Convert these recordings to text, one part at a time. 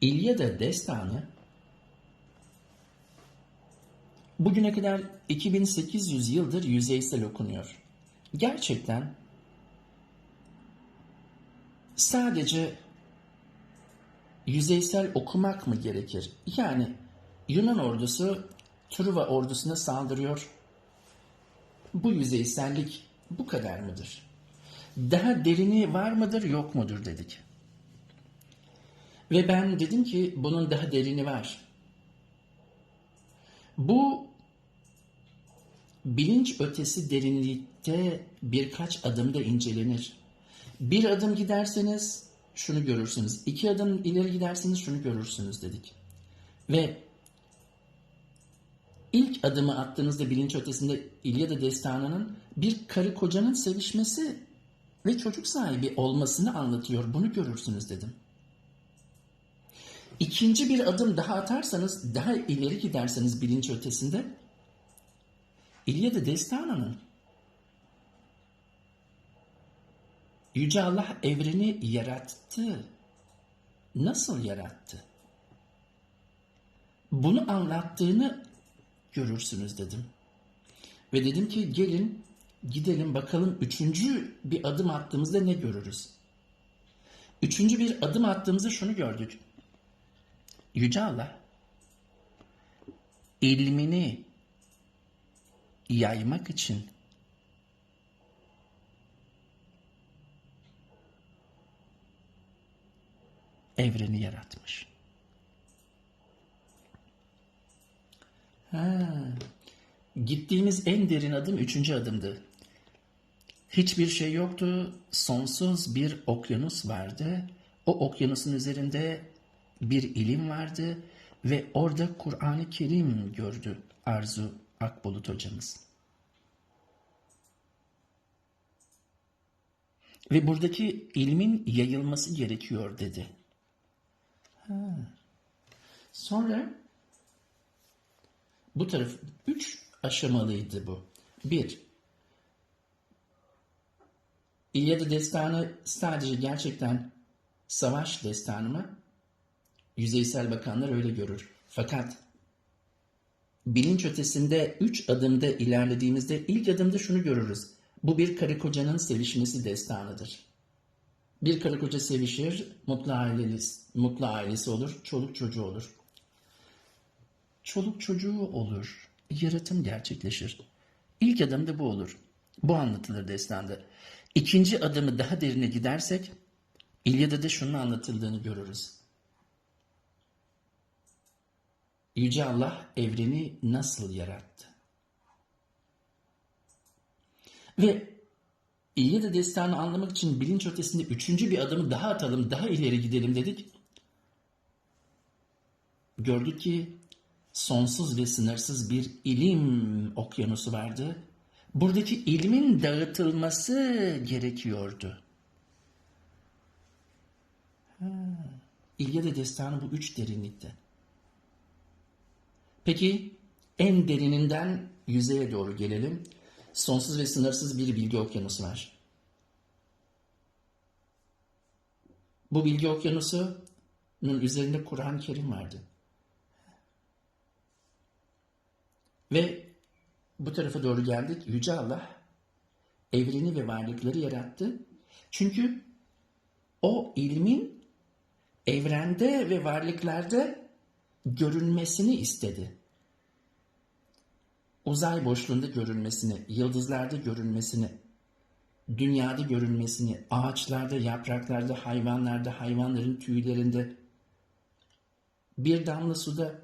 İlyada destanı bugüne kadar 2800 yıldır yüzeysel okunuyor. Gerçekten sadece yüzeysel okumak mı gerekir? Yani Yunan ordusu Truva ordusuna saldırıyor. Bu yüzeysellik bu kadar mıdır? Daha derini var mıdır yok mudur dedik. Ve ben dedim ki bunun daha derini var. Bu bilinç ötesi derinlikte birkaç adımda incelenir. Bir adım giderseniz şunu görürsünüz. iki adım ileri giderseniz şunu görürsünüz dedik. Ve ilk adımı attığınızda bilinç ötesinde İlyada destanının bir karı kocanın sevişmesi ve çocuk sahibi olmasını anlatıyor. Bunu görürsünüz dedim. İkinci bir adım daha atarsanız, daha ileri giderseniz bilinç ötesinde İlyada destanının Yüce Allah evreni yarattı. Nasıl yarattı? Bunu anlattığını görürsünüz dedim. Ve dedim ki gelin gidelim bakalım üçüncü bir adım attığımızda ne görürüz? Üçüncü bir adım attığımızda şunu gördük. Yüce Allah ilmini yaymak için evreni yaratmış. Ha, gittiğimiz en derin adım üçüncü adımdı. Hiçbir şey yoktu. Sonsuz bir okyanus vardı. O okyanusun üzerinde bir ilim vardı ve orada Kur'an-ı Kerim gördü Arzu Akbulut hocamız. Ve buradaki ilmin yayılması gerekiyor dedi. Ha. Sonra bu taraf üç aşamalıydı bu. Bir, İlyada destanı sadece gerçekten savaş destanı mı? Yüzeysel bakanlar öyle görür. Fakat bilinç ötesinde üç adımda ilerlediğimizde ilk adımda şunu görürüz. Bu bir karı kocanın sevişmesi destanıdır. Bir karı koca sevişir, mutlu ailesi, mutlu ailesi olur, çoluk çocuğu olur. Çoluk çocuğu olur, yaratım gerçekleşir. İlk adım da bu olur. Bu anlatılır destanda. İkinci adımı daha derine gidersek, İlyada da şunun anlatıldığını görürüz. Yüce Allah evreni nasıl yarattı? Ve İlyada destanı anlamak için bilinç ötesinde üçüncü bir adımı daha atalım, daha ileri gidelim dedik. Gördük ki sonsuz ve sınırsız bir ilim okyanusu vardı. Buradaki ilmin dağıtılması gerekiyordu. Ha, İlyada destanı bu üç derinlikte. Peki en derininden yüzeye doğru gelelim. Sonsuz ve sınırsız bir bilgi okyanusu var. Bu bilgi okyanusunun üzerinde Kur'an-ı Kerim vardı. Ve bu tarafa doğru geldik. Yüce Allah evreni ve varlıkları yarattı. Çünkü o ilmin evrende ve varlıklarda görünmesini istedi. Uzay boşluğunda görünmesini, yıldızlarda görünmesini, dünyada görünmesini, ağaçlarda, yapraklarda, hayvanlarda, hayvanların tüylerinde, bir damla suda,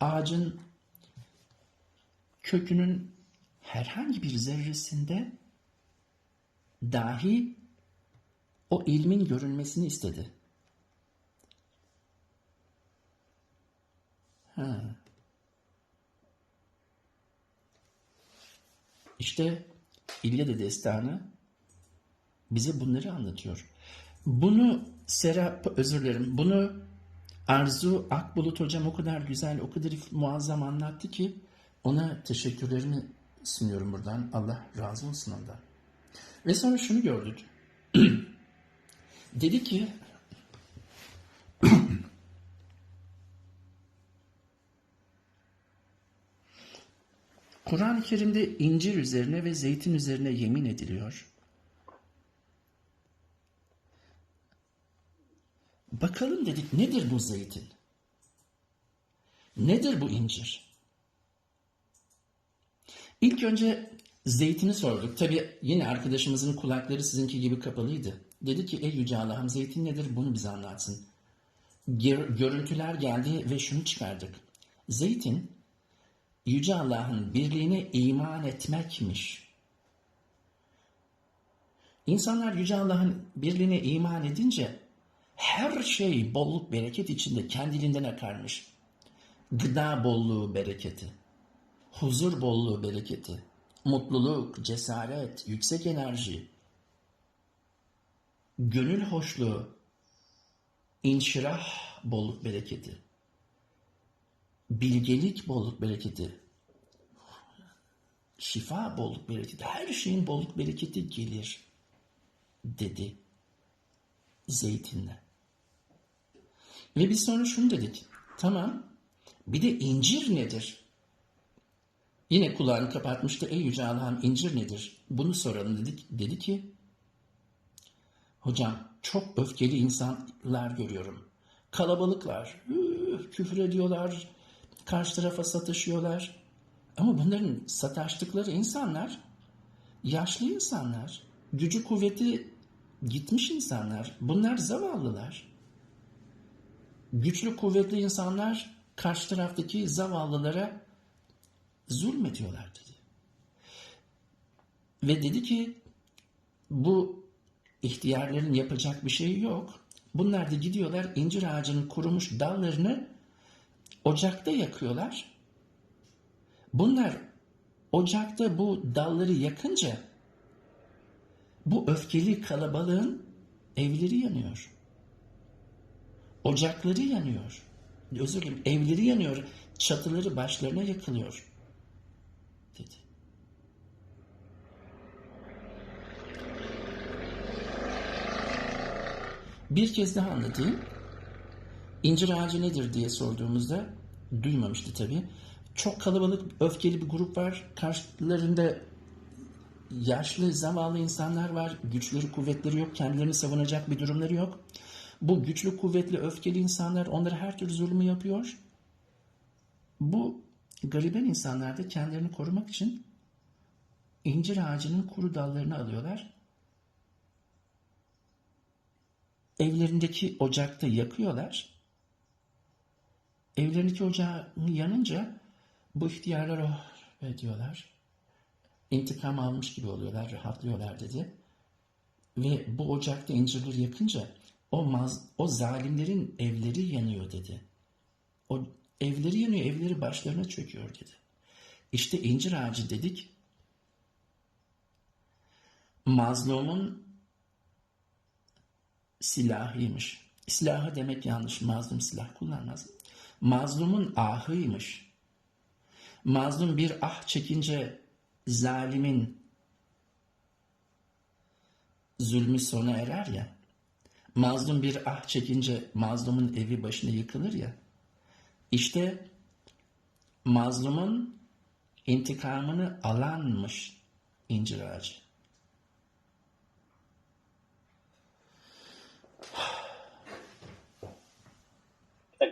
ağacın kökünün herhangi bir zerresinde dahi o ilmin görünmesini istedi. Ha. İşte İlyada destanı bize bunları anlatıyor. Bunu Serap, özür dilerim, bunu Arzu Akbulut hocam o kadar güzel, o kadar muazzam anlattı ki ona teşekkürlerimi sunuyorum buradan. Allah razı olsun ondan. Ve sonra şunu gördük. Dedi ki Kur'an-ı Kerim'de incir üzerine ve zeytin üzerine yemin ediliyor. Bakalım dedik nedir bu zeytin? Nedir bu incir? İlk önce zeytini sorduk. Tabi yine arkadaşımızın kulakları sizinki gibi kapalıydı. Dedi ki ey yüce Allah'ım zeytin nedir bunu bize anlatsın. Gör- görüntüler geldi ve şunu çıkardık. Zeytin yüce Allah'ın birliğine iman etmekmiş. İnsanlar yüce Allah'ın birliğine iman edince her şey bolluk bereket içinde kendiliğinden akarmış. Gıda bolluğu bereketi, huzur bolluğu bereketi, mutluluk, cesaret, yüksek enerji, gönül hoşluğu, inşirah bolluk bereketi, bilgelik bolluk bereketi, şifa bolluk bereketi, her şeyin bolluk bereketi gelir dedi zeytinle. Ve biz sonra şunu dedik. Tamam bir de incir nedir? Yine kulağını kapatmıştı. Ey Yüce Allah'ım incir nedir? Bunu soralım dedik. Dedi ki Hocam çok öfkeli insanlar görüyorum. Kalabalıklar. üf, Küfür ediyorlar. Karşı tarafa sataşıyorlar. Ama bunların sataştıkları insanlar yaşlı insanlar. Gücü kuvveti gitmiş insanlar. Bunlar zavallılar. Güçlü kuvvetli insanlar karşı taraftaki zavallılara zulmediyorlar dedi. Ve dedi ki bu ihtiyarların yapacak bir şeyi yok. Bunlar da gidiyorlar incir ağacının kurumuş dallarını ocakta yakıyorlar. Bunlar ocakta bu dalları yakınca bu öfkeli kalabalığın evleri yanıyor. Ocakları yanıyor. Özür dilerim evleri yanıyor. Çatıları başlarına yakılıyor. Dedi. Bir kez daha anlatayım. İncir ağacı nedir diye sorduğumuzda duymamıştı tabii. Çok kalabalık, öfkeli bir grup var. Karşılarında yaşlı, zavallı insanlar var. Güçleri, kuvvetleri yok. Kendilerini savunacak bir durumları yok. Bu güçlü, kuvvetli, öfkeli insanlar onlara her türlü zulmü yapıyor. Bu gariben insanlar da kendilerini korumak için incir ağacının kuru dallarını alıyorlar. Evlerindeki ocakta yakıyorlar. Evlerindeki ocağı yanınca bu ihtiyarlar oh be diyorlar. İntikam almış gibi oluyorlar, rahatlıyorlar dedi. Ve bu ocakta incirleri yakınca o, maz, o zalimlerin evleri yanıyor dedi. O evleri yanıyor, evleri başlarına çöküyor dedi. İşte incir ağacı dedik. Mazlumun silahıymış. Silahı demek yanlış. Mazlum silah kullanmaz. Mazlumun ahıymış. Mazlum bir ah çekince zalimin zulmü sona erer ya. Mazlum bir ah çekince mazlumun evi başına yıkılır ya. İşte mazlumun intikamını alanmış incir ağacı.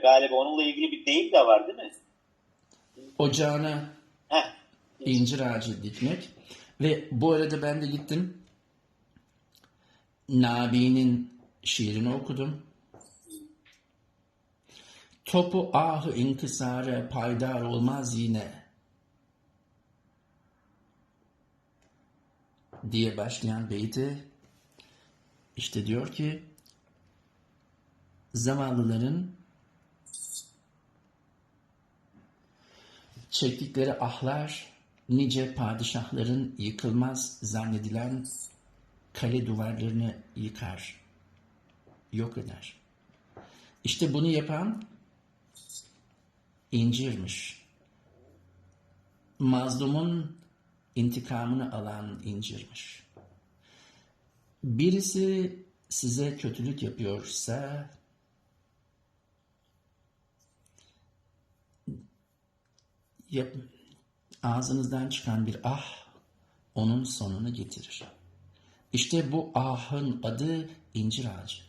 Galiba onunla ilgili bir deyim de var değil mi? Ocağına Heh. incir ağacı dikmek. Ve bu arada ben de gittim. Nabi'nin şiirini okudum. Topu ahı inkısara paydar olmaz yine. diye başlayan beyti işte diyor ki zavallıların çektikleri ahlar nice padişahların yıkılmaz zannedilen kale duvarlarını yıkar, yok eder. İşte bunu yapan incirmiş. Mazlumun intikamını alan incirmiş. Birisi size kötülük yapıyorsa ağzınızdan çıkan bir ah onun sonunu getirir. İşte bu ahın adı incir ağacı.